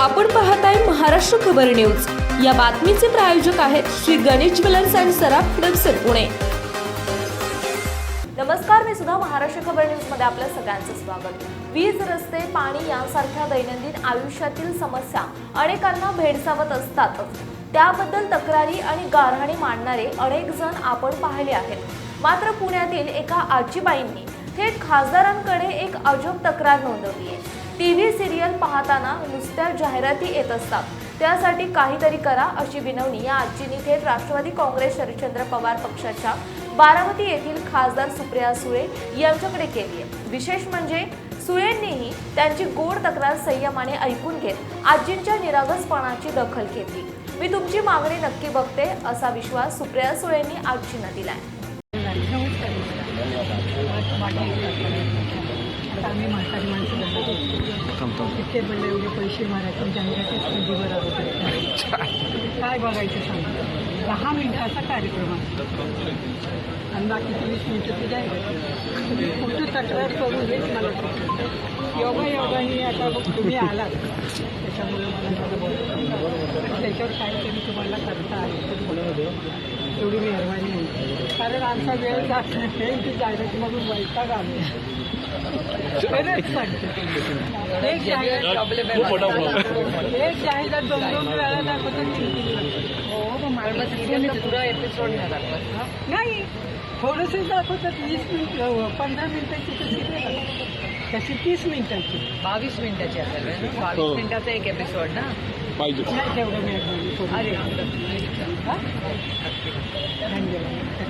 आपण पाहताय महाराष्ट्र खबर न्यूज. या बातमीचे प्रायोजक आहेत श्री गणेश ज्वेलर्स अँड सराफ हडपसर पुणे. नमस्कार मी सुद्धा महाराष्ट्र खबर न्यूजमध्ये आपल्या सगळ्यांचं स्वागत. वीज रस्ते पाणी यांसारख्या दैनंदिन आयुष्यातील समस्या अनेकांना भेडसावत असतातच त्याबद्दल तक्रारी आणि गारहाणी मांडणारे अनेक जण आपण पाहिले आहेत. मात्र पुण्यातील एका आजीबाईंनी थेट खासदारांकडे एक अजब तक्रार नोंदवली आहे. टीव्ही सिरियल पाहताना नुसत्या जाहिराती येत असतात. त्यासाठी काहीतरी करा अशी विनवणी या आजींनी थेट राष्ट्रवादी काँग्रेस शरदचंद्र पवार पक्षाच्या बारामती येथील खासदार सुप्रिया सुळे यांच्याकडे केली आहे. विशेष म्हणजे सुळेंनीही त्यांची गोड तक्रार संयमाने ऐकून घेत आजींच्या निरागसपणाची दखल घेतली. मी तुमची मागणी नक्की बघते असा विश्वास सुप्रिया सुळेंनी आजींना दिलाय. आम्ही इतके एवढे पैसे मारायचे जाहिरातीच टीव्हीवर अगोदर काय बघायचं सांगा? दहा मिनिटाचा कार्यक्रम असतो आणि बाकी वीस मिनिटं ती जाहिरात कुठं तक्रार करू हेच मला. योगा योगाने आता तुम्ही आलात. त्याच्यामुळे मला जरा त्याच्यावर काहीतरी तुम्हाला करता आलं एवढी मेहरबानी आहे कारण आमचा वेळ जात नाही की जाहिरातीमधून वैताग आलो. एक जाहिरात एक जाहिरात दोन दोन वेळा दाखवतात नाही थोडंसं दाखवतात वीस मिनिट पंधरा मिनिटाची तर सिरियल असते. तशी तीस मिनिटाची. बावीस मिनिटाची असेल? बावीस मिनिटाचा एक एपिसोड ना? पाहिजे. नाही तेवढं. अरे. हा? धन्यवाद.